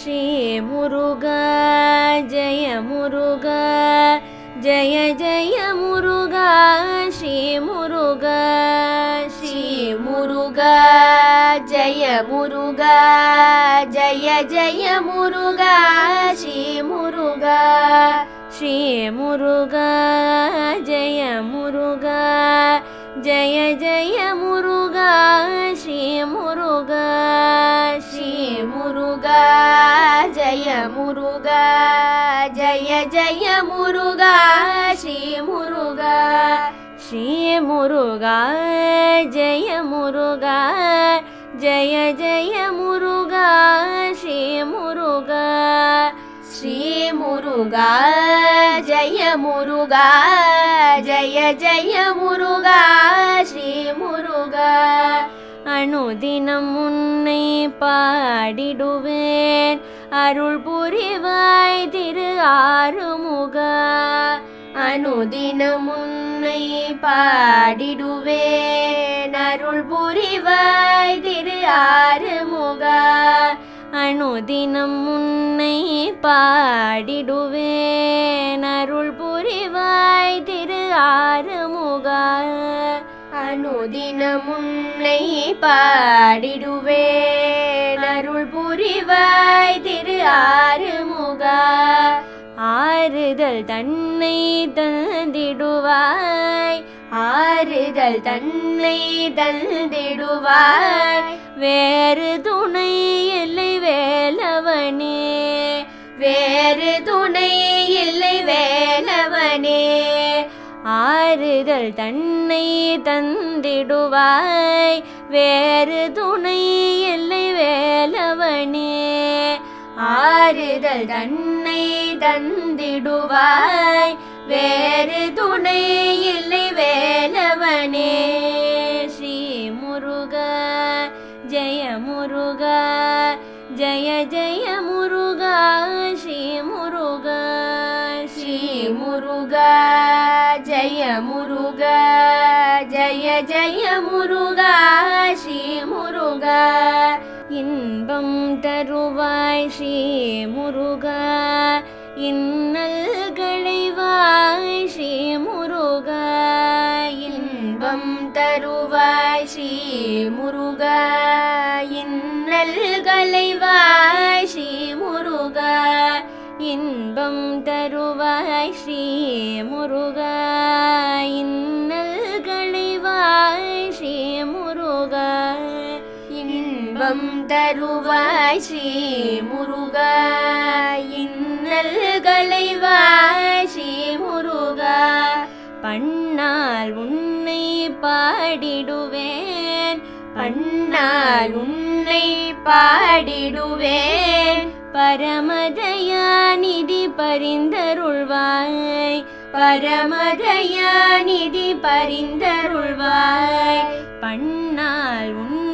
ஸ்ரீ முருகா ஜெய முருகா ஜய ஜய முருகா ஸ்ரீ முருகா ஸ்ரீ முருகா ஜய முருகா ஜய ஜய முருகா ஸ்ரீ முருகா ஸ்ரீ முருகா ஜய முருகா ஜய ஜய முருகா முருகா. ஜெய ஜெய முருகா. ஸ்ரீ முருகா. ஸ்ரீ முருகா. ஜய முருகா. ஜெய ஜெய முருகா. ஸ்ரீ முருகா. ஸ்ரீ முருகா. ஜய முருகா. ஜய ஜய முருகா. ஸ்ரீ முருகா. அனுதினம் உன்னை பாடிடுவேன். அருள் புரிவாய் திரு ஆறுமுக. அனுதினமுன்னை பாடிடுவேன். அருள் புரிவாய் திரு ஆறுமுக. அனுதினம் முன்னை பாடிடுவேன். அருள் புரிவாய் திரு ஆறுமுக. அனுதினம் உன்னை பாடிடுவேன். அருள் புரிவாய் திரு ஆறுமுகா. ஆறுதல் தன்னை தந்திடுவாய். ஆறுதல் தன்னை தந்திடுவாய். வேறு துணை இல்லை வேலவனே. வேறு துணை இல்லை வேலவனே. ஆறுதல் தன்னை தந்திடுவாய். வேறு துணை இல்லை வேலவனே. ஆறுதல் தன்னை தந்திடுவாய். வேறு துணை இல்லை வேலவனே. ஸ்ரீ முருக ஜெய முருக ஜய ஜெய முருக ஸ்ரீ முருக ஸ்ரீ முருக ஜய முருக ஜய ஜய முருக ஸ்ரீ முருகா. இன்பம் தருவாய் ஸ்ரீ முருகா. இன்னல்களை வாய் ஸ்ரீ முருகா. இன்பம் தருவாய் ஸ்ரீ முருகா. இன்னல்களை வாய் ஸ்ரீ முருகா. இன்பம் தருவாய் ஸ்ரீ முருகா. இன் தருவாய் ஸ்ரீ முருகா. இன்னல்களை வாய் முருகா. பண்ணால் உன்னை பாடிடுவேன். பண்ணால் உன்னை பாடிடுவேன். பரமதயாநிதி பரிந்தருள்வாய். பரமதயாநிதி பரிந்தருள்வாய். பண்ணால் உன்னை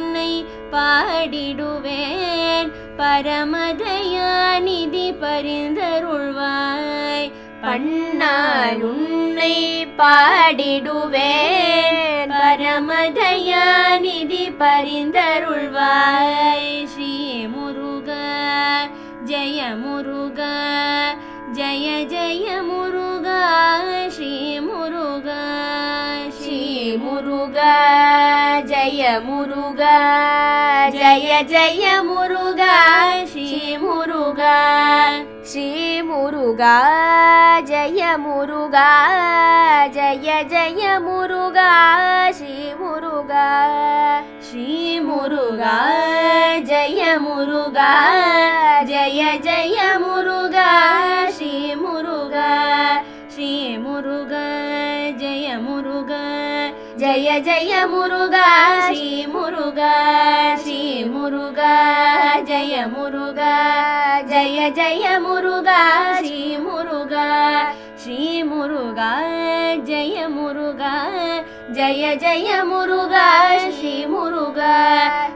பாடிடுவேன். பரமதயாநிதி பரிந்தருள்வாய். பண்ணால் உன்னை பாடிடுவேன். பரமதயாநிதி பரிந்தருள்வாய். ஸ்ரீ முருக ஜய முருக ஜய ஜய முருகா. ஸ்ரீ முருகா முருக ஜய முருக ஜய ஜய முருக ஸ்ரீ முருக ஸ்ரீ முருக ஜய முருக ஜய ஜய முருக ஸ்ரீ முருக ஸ்ரீ முருக ஜய முருக ஜய ஜய ஜய முருகா ஸ்ரீ முருகா ஸ்ரீ முருகா ஜய முருகா ஜய ஜய முருகா ஸ்ரீ முருகா ஸ்ரீ முருகா ஜய முருகா ஜய ஜய முருகா ஸ்ரீ முருகா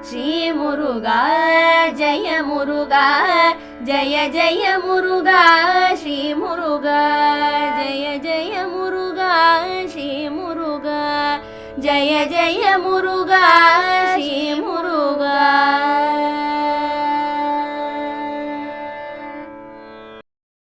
ஸ்ரீ முருகா ஜய முருகா ஜய ஜய முருகா ஸ்ரீ முருகா ஜய ஜய முருகா. जय जय मुरुगा श्री मुरुगा।